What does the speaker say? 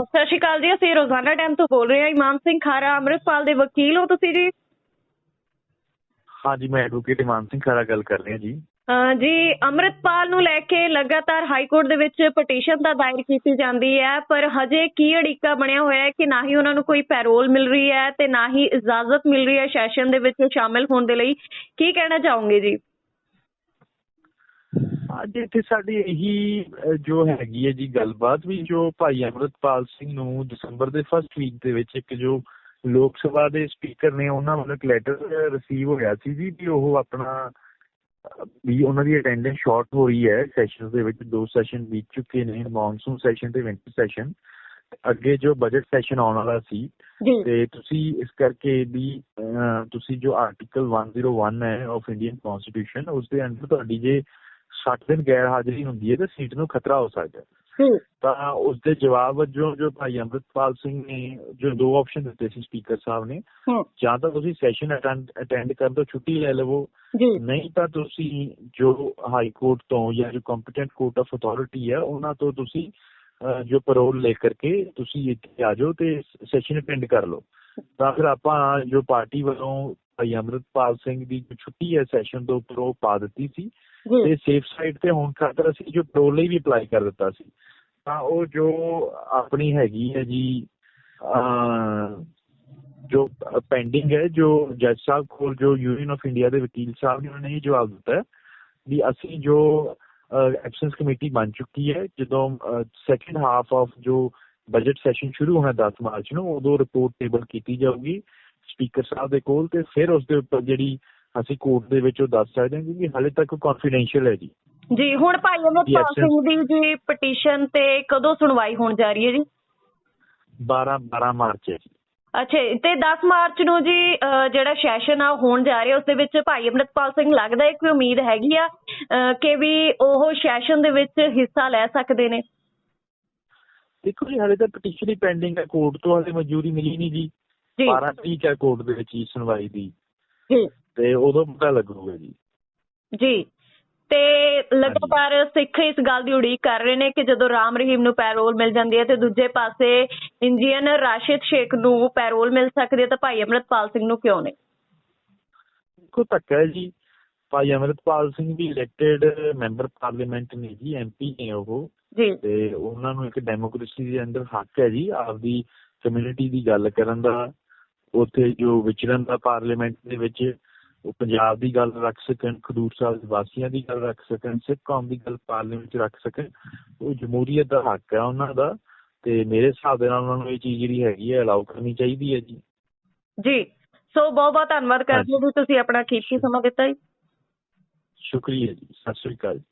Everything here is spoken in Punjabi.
ਸਤਿ ਸ਼੍ਰੀ ਅਕਾਲ ਜੀ ਅਸੀਂ ਰੋਜ਼ਾਨਾ ਟਾਈਮ ਤੋਂ ਬੋਲ ਰਹੇ ਹਾਂ ਇਮਾਨ ਸਿੰਘ ਖਾਰਾ ਅੰਮ੍ਰਿਤਪਾਲ ਦੇ ਵਕੀਲ ਹੋ ਤੁਸੀਂ ਜੀ? ਹਾਂਜੀ ਮੈਂ ਐਡਵੋਕੇਟ ਇਮਾਨ ਸਿੰਘ ਖਾਰਾ ਗੱਲ ਕਰ ਰਿਹਾ ਜੀ। ਅਹ ਜੀ ਅੰਮ੍ਰਿਤਪਾਲ ਨੂੰ ਲੈ ਕੇ ਲਗਾਤਾਰ ਹਾਈ ਕੋਰਟ ਦੇ ਵਿੱਚ ਪਟੀਸ਼ਨ ਤਾਂ ਦਾਇਰ ਕੀਤੀ ਜਾਂਦੀ ਹੈ ਪਰ ਹਜੇ ਕੀ ਅੜਿੱਕਾ ਬਣਿਆ ਹੋਇਆ ਹੈ ਕਿ ਨਾ ਹੀ ਉਹਨਾਂ ਨੂੰ ਕੋਈ ਪੈਰੋਲ ਮਿਲ ਰਹੀ ਹੈ ਤੇ ਨਾ ਹੀ ਇਜਾਜ਼ਤ ਮਿਲ ਰਹੀ ਹੈ ਸੈਸ਼ਨ ਦੇ ਵਿੱਚ ਸ਼ਾਮਿਲ ਹੋਣ ਦੇ ਲਈ। ਕੀ ਕਹਿਣਾ ਚਾਹੋਗੇ ਜੀ? ਅੱਜ ਇੱਥੇ ਸਾਡੀ ਇਹੀ ਜੋ ਹੈਗੀ ਹੈ ਜੀ ਗੱਲਬਾਤ ਵੀ ਜੋ ਭਾਈ ਅਮਰਤਪਾਲ ਸਿੰਘ ਨੂੰ ਦਸੰਬਰ ਦੇ ਫਸਟ ਵੀਕ ਦੇ ਵਿੱਚ ਇੱਕ ਜੋ ਲੋਕ ਸਭਾ ਦੇ ਸਪੀਕਰ ਨੇ ਉਹਨਾਂ ਵੱਲੋਂ ਇੱਕ ਲੈਟਰ ਰਿਸੀਵ ਹੋਇਆ ਸੀ ਜੀ ਵੀ ਉਹ ਆਪਣਾ ਵੀ ਉਹਨਾਂ ਦੀ ਅਟੈਂਡੈਂਸ ਸ਼ਾਰਟ ਹੋ ਰਹੀ ਹੈ ਸੈਸ਼ਨਸ ਦੇ ਵਿੱਚ ਦੋ ਸੈਸ਼ਨ ਬੀਤ ਚੁੱਕੇ ਨੇ ਮੌਨਸੂਨ ਸੈਸ਼ਨ ਤੇ ਵਿੰਟਰ ਸੈਸ਼ਨ ਅੱਗੇ ਜੋ ਬਜਟ ਸੈਸ਼ਨ ਆਉਣ ਵਾਲਾ ਸੀ ਤੇ ਤੁਸੀਂ ਇਸ ਕਰਕੇ ਵੀ ਤੁਸੀਂ ਜੋ ਆਰਟੀਕਲ 101 ਹੈ ਆਫ ਇੰਡੀਅਨ ਕਨਸਟੀਟਿਊਸ਼ਨ ਉਸ ਦੇ ਅੰਡਰ ਤੁਹਾਡੀ ਜੇ 60 ਦਿਨ ਗੈਰ ਹਾਜ਼ਰੀ ਹੁੰਦੀ ਹੈ ਤਾਂ ਸੀਟ ਨੂੰ ਖਤਰਾ ਹੋ ਸਕਦਾ ਹੈ। ਤਾਂ ਉਸ ਦੇ ਜਵਾਬ ਵਜੋਂ ਜੋ ਭਾਈ ਅੰਮ੍ਰਿਤਪਾਲ ਸਿੰਘ ਨੇ ਜੋ ਦੋ ਆਪਸ਼ਨ ਦਿੱਤੇ ਸੀ ਸਪੀਕਰ ਸਾਹਿਬ ਨੇ ਜਾਂ ਤਾਂ ਤੁਸੀਂ ਸੈਸ਼ਨ ਅਟੈਂਡ ਕਰਨ ਤੋਂ ਛੁੱਟੀ ਲੈ ਲਵੋ। ਨਹੀਂ ਤਾਂ ਤੁਸੀਂ ਜੋ ਹਾਈ ਕੋਰਟ ਤੋਂ ਜਾਂ ਜੋ ਕੰਪੀਟੈਂਟ ਕੋਰਟ ਆਫ ਅਥਾਰਟੀ ਹੈ ਉਹਨਾਂ ਤੋਂ ਤੁਸੀਂ ਜੋ ਪਰੋਲ ਲੈ ਕਰਕੇ ਤੁਸੀਂ ਇੱਥੇ ਆ ਜਾਓ ਤੇ ਸੈਸ਼ਨ ਅਟੈਂਡ ਕਰ ਲਓ। ਤਾਂ ਫਿਰ ਆਪਾਂ ਜੋ ਪਾਰਟੀ ਵੱਲੋਂ ਭਾਈ ਅੰਮ੍ਰਿਤਪਾਲ ਸਿੰਘ ਦੀ ਜੋ ਛੁੱਟੀ ਹੈ ਸੈਸ਼ਨ ਤੋਂ ਉੱਪਰ ਉਹ ਪਾ ਦਿੱਤੀ ਸੀ। ਤੇ ਸੇਫ ਸਾਈਡ ਤੇ ਹੋਣ ਖਾਤਰ ਅਸੀਂ ਜੋ ਪਰੋਲ ਲਈ ਵੀ ਅਪਲਾਈ ਕਰ ਦਿੱਤਾ ਸੀ, ਤਾਂ ਉਹ ਜੋ ਆਪਣੀ ਹੈਗੀ ਹੈ ਜੀ ਜੋ ਪੈਂਡਿੰਗ ਹੈ, ਜੋ ਜੱਜ ਸਾਹਿਬ ਕੋਲ, ਜੋ ਯੂਨੀਅਨ ਆਫ ਇੰਡੀਆ ਦੇ ਵਕੀਲ ਸਾਹਿਬ ਨੇ ਉਹਨਾਂ ਨੇ ਇਹ ਜਵਾਬ ਦਿੱਤਾ ਵੀ ਅਸੀਂ ਜੋ ਐਬਸੈਂਸ ਕਮੇਟੀ ਬਣ ਚੁੱਕੀ ਹੈ, ਜਦੋਂ ਸੈਕੰਡ ਹਾਫ ਆਫ ਜੋ ਬਜਟ ਸੈਸ਼ਨ ਸ਼ੁਰੂ ਹੋਣਾ 10 ਮਾਰਚ ਨੂੰ, ਉਦੋਂ ਰਿਪੋਰਟ ਟੇਬਲ ਕੀਤੀ ਜਾਊਗੀ ਸਪੀਕਰ ਸਾਹਿਬ ਦੇ ਕੋਲ ਤੇ ਫਿਰ ਉਸ ਦੇ ਉੱਪਰ ਜਿਹੜੀ ਅਸੀਂ ਕੋਰਟ ਦੇ ਵਿੱਚ ਉਹ ਦੱਸ ਸਕਦੇ ਹਾਂ ਕਿਉਂਕਿ ਹਾਲੇ ਤੱਕ ਕੌਨਫੀਡੈਂਸ਼ੀਅਲ ਹੈ ਜੀ। ਜੀ ਹੁਣ ਭਾਈ ਅਮਰਪਾਲ ਸਿੰਘ ਦੀ ਜੀ ਪਟੀਸ਼ਨ ਤੇ ਕਦੋਂ ਸੁਣਵਾਈ ਹੋਣ ਜਾ ਰਹੀ ਹੈ ਜੀ? 12 12 ਮਾਰਚ ਹੈ ਅੱਛਾ ਤੇ 10 ਮਾਰਚ ਨੂੰ ਜੀ ਜਿਹੜਾ ਸੈਸ਼ਨ ਆ ਹੋਣ ਜਾ ਰਿਹਾ ਉਸ ਦੇ ਵਿੱਚ ਭਾਈ ਅਮਰਿਤਪਾਲ ਸਿੰਘ ਲੱਗਦਾ ਹੈ ਕਿ ਉਮੀਦ ਹੈਗੀ ਆ ਕਿ ਵੀ ਉਹ ਸੈਸ਼ਨ ਦੇ ਵਿੱਚ ਹਿੱਸਾ ਲੈ ਸਕਦੇ ਨੇ? ਦੇਖੋ ਜੀ ਹਾਲੇ ਤਾਂ ਪਟੀਸ਼ਨ ਹੀ ਪੈਂਡਿੰਗ ਹੈ ਕੋਰਟ ਤੋਂ ਹਾਲੇ ਮਨਜ਼ੂਰੀ ਮਿਲੀ ਨਹੀਂ ਜੀ। ਜੀ। 12 ਤਰੀਕ ਹੈ ਕੋਰਟ ਦੇ ਵਿੱਚ ਸੁਣਵਾਈ ਦੀ। ਜੀ। ਤੇ ਉਦੋਂ ਪਤਾ ਲੱਗੂਗਾ ਜੀ। ਜੀ। ਤੇ ਲਗਾਤਾਰ ਸਿੱਖ ਇਸ ਗੱਲ ਦੀ ਉਡੀਕ ਕਰ ਰਹੇ ਨੇ ਕਿ ਜਦੋਂ ਰਾਮ ਰਹੀਮ ਨੂੰ ਪੈਰੋਲ ਮਿਲ ਜਾਂਦੀ ਹੈ ਤੇ ਦੂਜੇ ਪਾਸੇ ਇੰਜੀਨੀਅਰ ਰਾਸ਼ਿਦ ਸ਼ੇਖ ਨੂੰ ਪੈਰੋਲ ਮਿਲ ਸਕਦੀ ਹੈ ਤਾਂ ਭਾਈ ਅਮਰਿਤਪਾਲ ਸਿੰਘ ਨੂੰ ਕਿਉਂ ਨਹੀਂ ਦੇਖੋ ਧੱਕਾ ਹੈ ਜੀ। ਭਾਈ ਅਮਰਿਤਪਾਲ ਸਿੰਘ ਵੀ ਇਲੈਕਟਿਡ ਮੈਂਬਰ ਪਾਰਲੀਮੈਂਟ ਨੇ ਜੀ ਐਮਪੀ ਨੇ ਉਹ। ਜੀ। ਤੇ ਉਹਨਾਂ ਨੂੰ ਇੱਕ ਡੈਮੋਕ੍ਰੇਸੀ ਦੇ ਅੰਦਰ ਹੱਕ ਹੈ ਜੀ ਆਪਦੀ ਕਮਿਊਨਿਟੀ ਦੀ ਗੱਲ ਕਰਨ ਦਾ। ਉੱਥੇ ਜੋ ਵਿਚਰਨ ਦਾ ਪਾਰਲੀਮੈਂਟ ਦੇ ਵਿੱਚ ਉਹ ਪੰਜਾਬ ਦੀ ਗੱਲ ਰੱਖ ਸਕਣ ਖਡੂਰ ਸਾਹਿਬ ਦੇ ਵਾਸੀਆਂ ਦੀ ਗੱਲ ਰੱਖ ਸਕਣ ਸਿੱਖ ਕੌਮ ਦੀ ਗੱਲ ਪਾਰਲੀਮੈਂਟ 'ਚ ਰੱਖ ਸਕਣ ਉਹ ਜਮਹੂਰੀਅਤ ਦਾ ਹੱਕ ਹੈ ਉਹਨਾਂ ਦਾ ਤੇ ਮੇਰੇ ਹਿਸਾਬ ਦੇ ਨਾਲ ਉਹਨਾਂ ਨੂੰ ਇਹ ਚੀਜ਼ ਜਿਹੜੀ ਹੈਗੀ ਹੈ ਅਲਾਉ ਕਰਨੀ ਚਾਹੀਦੀ ਹੈ ਜੀ। ਜੀ ਸੋ ਬਹੁਤ ਬਹੁਤ ਧੰਨਵਾਦ ਕਰਦੇ ਹਾਂ ਤੁਸੀਂ ਆਪਣਾ ਕੀਮਤੀ ਸਮਾਂ ਦਿੱਤਾ ਜੀ। ਸ਼ੁਕਰੀਆ ਜੀ ਸਤਿ ਸ੍ਰੀ ਅਕਾਲ